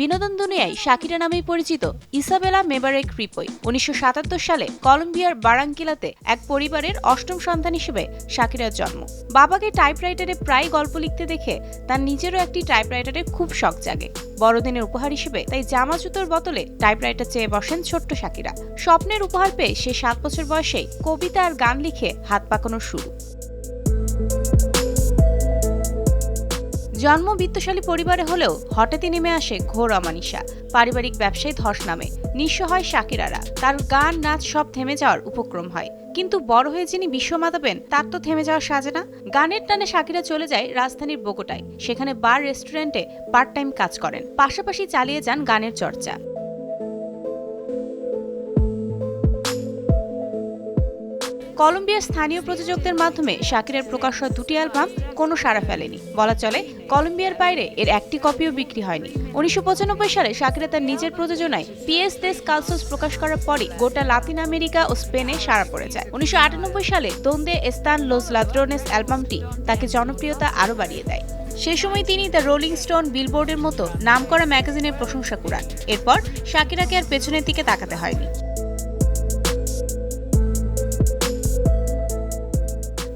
বিনোদন দুনিয়ায় শাকিরা নামেই পরিচিত ইসাবেলা মেবারেক রিপোই, উনিশশো সাতাত্তর সালে কলম্বিয়ার বারাঙ্কিলাতে এক পরিবারের অষ্টম সন্তান হিসেবে শাকিরার জন্ম। বাবাকে টাইপরাইটারে প্রায় গল্প লিখতে দেখে তার নিজেরও একটি টাইপরাইটারে খুব শখ জাগে। বড়দিনের উপহার হিসেবে তাই জামা জুতোর বদলে টাইপরাইটার চেয়ে বসেন ছোট্ট শাকিরা। স্বপ্নের উপহার পেয়ে সে সাত বছর বয়সে কবিতা আর গান লিখে হাত পাকানো শুরু। জন্ম বিত্তশালী পরিবারে হলেও হঠাৎই নেমে আসে ঘোর অমানিসা। পারিবারিক ব্যবসায় ধস নামে। নিঃস্ব হয় শাকিরারা। তার গান, নাচ সব থেমে যাওয়ার উপক্রম হয়। কিন্তু বড় হয়ে যিনি বিশ্ব মাতাবেন তার তো থেমে যাওয়া সাজে না। গানের টানে শাকিরা চলে যায় রাজধানীর বোগোটায় সেখানে বার, রেস্টুরেন্টে পার্ট টাইম কাজ করেন। পাশাপাশি চালিয়ে যান গানের চর্চা। কলম্বিয়ার স্থানীয় প্রযোজকদের মাধ্যমে শাকিরের প্রকাশ হওয়া দুটি অ্যালবাম, কোনো সাড়া ফেলেনি। বলা চলে, কলম্বিয়ার বাইরে এর একটি কপিও বিক্রি হয়নি। উনিশশো পঁচানব্বই সালে শাকিরা তার নিজের প্রযোজনায় পিএস দেস কালসোস প্রকাশ করার পরই গোটা লাতিন আমেরিকা ও স্পেনে সাড়া পড়ে যায়। উনিশশো আটানব্বই সালে দোন্দে এস্তান লোস লাদ্রোনেস অ্যালবামটি তাকে জনপ্রিয়তা আরও বাড়িয়ে দেয়। সে সময় তিনি দ্য রোলিং স্টোন বিলবোর্ডের মতো নামকরা ম্যাগাজিনের প্রশংসা কুড়ান। এরপর শাকিরাকে আর পেছনের দিকে তাকাতে হয়নি।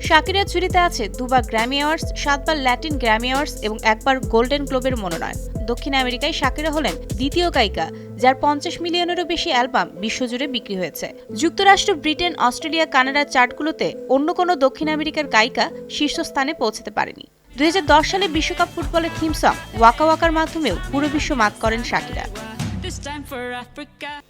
শাকিরের ঝুড়িতে আছে দুবার গ্র্যামি অ্যাওয়ার্ডস সাতবার ল্যাটিন গ্র্যামি অ্যাওয়ার্ডস এবং একবার গোল্ডেন গ্লোবের মনোনয়ন। দক্ষিণ আমেরিকায় শাকিরা হলেন দ্বিতীয় গায়িকা, যার পঞ্চাশ মিলিয়নেরও বেশি অ্যালবাম বিশ্বজুড়ে বিক্রি হয়েছে। যুক্তরাষ্ট্র, ব্রিটেন, অস্ট্রেলিয়া কানাডার চার্টগুলোতে অন্য কোনো দক্ষিণ আমেরিকার গায়িকা শীর্ষস্থানে পৌঁছতে পারেনি। দুই হাজার দশ সালে বিশ্বকাপ ফুটবলের থিম সং ওয়াকা ওয়াকার মাধ্যমেও পুরো বিশ্ব মাত করেন শাকিরা।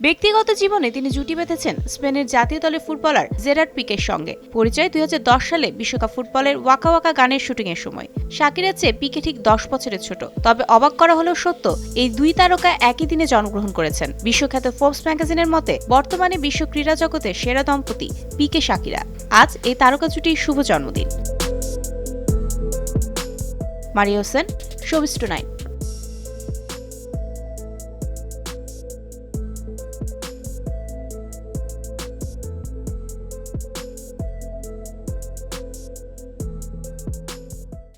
ব্যক্তিগত জীবনে তিনি জুটি বেঁধেছেন স্পেনের জাতীয় দলের ফুটবলার জেরার্ড পিকের সঙ্গে। পরিচয় দুই হাজার দশ সালে বিশ্বকাপ ফুটবলের ওয়াকা ওয়াকা গানের শুটিংয়ের সময়। শাকিরের চেয়ে পিকে ঠিক দশ বছরের ছোট। তবে অবাক করা হলেও সত্য, এই দুই তারকা একই দিনে জন্মগ্রহণ করেছেন। বিশ্বখ্যাত ফোর্বস ম্যাগাজিনের মতে, বর্তমানে বিশ্ব ক্রীড়া জগতের সেরা দম্পতি পিকে শাকিরা। আজ এই তারকা জুটির শুভ জন্মদিন। Mario Hossain showbiz two nine.